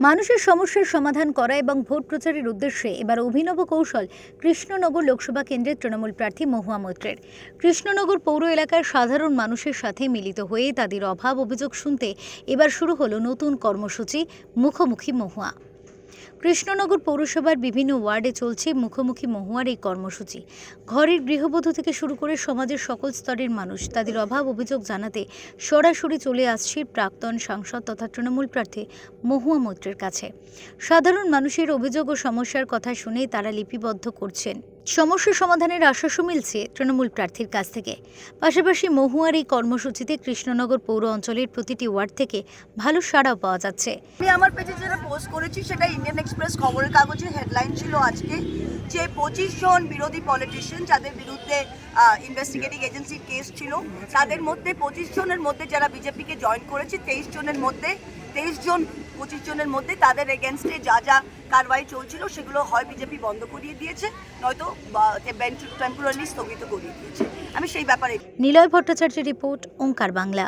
মানুষের সমস্যার সমাধান করা এবং ভোট প্রচারের উদ্দেশ্যে এবার অভিনব কৌশল কৃষ্ণনগর লোকসভা কেন্দ্রের তৃণমূল প্রার্থী মহুয়া মৈত্রের। কৃষ্ণনগর পৌর এলাকার সাধারণ মানুষের সাথে মিলিত হয়ে তাদের অভাব অভিযোগ শুনতে এবার শুরু হলো নতুন কর্মসূচি, মুখোমুখি মহুয়া। কৃষ্ণনগর পৌরসভার বিভিন্ন ওয়ার্ডে চলছে মুখোমুখি মহুয়ার এই কর্মসূচি। ঘরের গৃহবধূ থেকে শুরু করে সমাজের সকল স্তরের মানুষ তাদের অভাব অভিযোগ জানাতে সরাসরি চলে আসছে প্রাক্তন সাংসদ তথা তৃণমূল প্রার্থী মহুয়া মৈত্রের কাছে। সাধারণ মানুষের অভিযোগ ও সমস্যার কথা শুনে তারা লিপিবদ্ধ করছেন। সমস্যা সমাধানের আশ্বাসও মিলছে তৃণমূল প্রার্থীর কাছ থেকে। পাশাপাশি মহুয়ার এই কর্মসূচিতে কৃষ্ণনগর পৌর অঞ্চলের প্রতিটি ওয়ার্ড থেকে ভালো সাড়াও পাওয়া যাচ্ছে। আমি আমার পেজে যেটা পোস্ট করেছি সেটা ইন্ডিয়ান এক্সপ্রেস খবরের কাগজে হেডলাইন ছিল আজকে যে পঁচিশ জন বিরোধী পলিটিশিয়ান যাদের বিরুদ্ধে ইনভেস্টিগেটিং এজেন্সির কেস ছিল, তাদের মধ্যে পঁচিশ জনের মধ্যে যারা বিজেপিকে জয়েন করেছে, তেইশ জনের মধ্যে তেইশ জন পঁচিশ জনের মধ্যে তাদের এগেনস্টে যা যা কারবাই চলছিল সেগুলো হয় বিজেপি বন্ধ করিয়ে দিয়েছে, নয়তো টেম্পোরারি স্থগিত করিয়ে দিয়েছে। আমি সেই ব্যাপারে নিলয় ভট্টাচার্যের রিপোর্ট ওঙ্কার বাংলা।